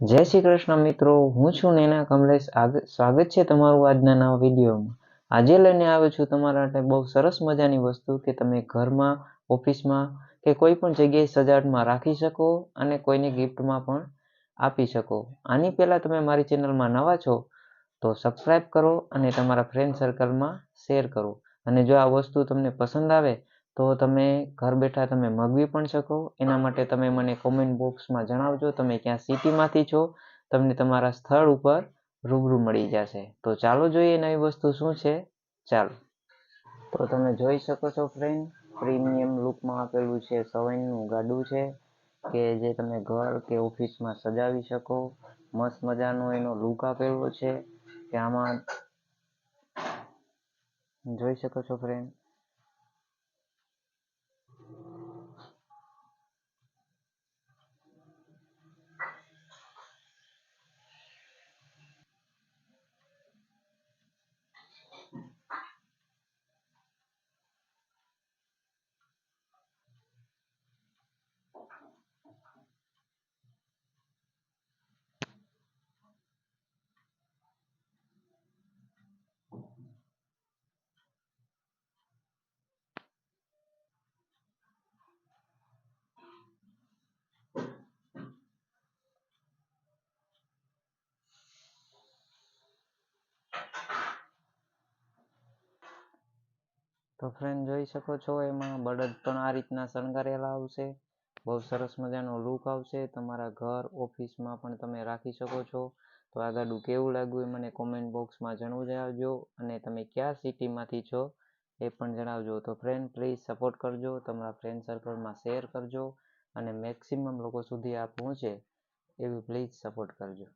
જય શ્રી કૃષ્ણ મિત્રો, હું છું નેના કમલેશ. સ્વાગત છે તમારું આજના નવા વિડીયોમાં. આજે લઈને આવ્યો છું તમારા માટે બહુ સરસ મજાની વસ્તુ કે તમે ઘરમાં, ઓફિસમાં કે કોઈ પણ જગ્યાએ સજાવટમાં રાખી શકો અને કોઈને ગિફ્ટમાં પણ આપી શકો. આની પહેલાં તમે મારી ચેનલમાં નવા છો તો સબસ્ક્રાઈબ કરો અને તમારા ફ્રેન્ડ સર્કલમાં શેર કરો. અને જો આ વસ્તુ તમને પસંદ આવે તો તમે ઘર બેઠા તમે મગવી પણ શકો. એના માટે તમે મને કોમેન્ટ બોક્સમાં જણાવજો. તમે ક્યાં સિટીમાંથી છો, તમને તમારા સ્થળ ઉપર રૂબરૂ મળી જશે. તો ચાલો જોઈએ નવી વસ્તુ શું છે. ચાલો. તો તમે જોઈ શકો છો ફ્રેન્ડ પ્રીમિયમ લુકમાં આપેલું છે સવાઈનું ગાડું છે, કે જે તમે ઘર કે ઓફિસમાં સજાવી શકો. મસ્ત મજાનો એનો લુક આપેલો છે. કે આમાં જોઈ શકો છો ફ્રેન્ડ તો ફ્રેન્ડ જોઈ શકો છો, એમાં બળદ પણ આ રીતના શણગારેલા આવશે. બહુ સરસ મજાનો લુક આવશે. તમારા ઘર ઓફિસમાં પણ તમે રાખી શકો છો. તો આ ગાડું કેવું લાગ્યું એ મને કોમેન્ટ બોક્સમાં જણાવજો અને તમે કયા સિટીમાંથી છો એ પણ જણાવજો. તો ફ્રેન્ડ પ્લીઝ સપોર્ટ કરજો. તમારા ફ્રેન્ડ સર્કલમાં શેર કરજો અને મેક્સિમમ લોકો સુધી આ પહોંચે એવી પ્લીઝ સપોર્ટ કરજો.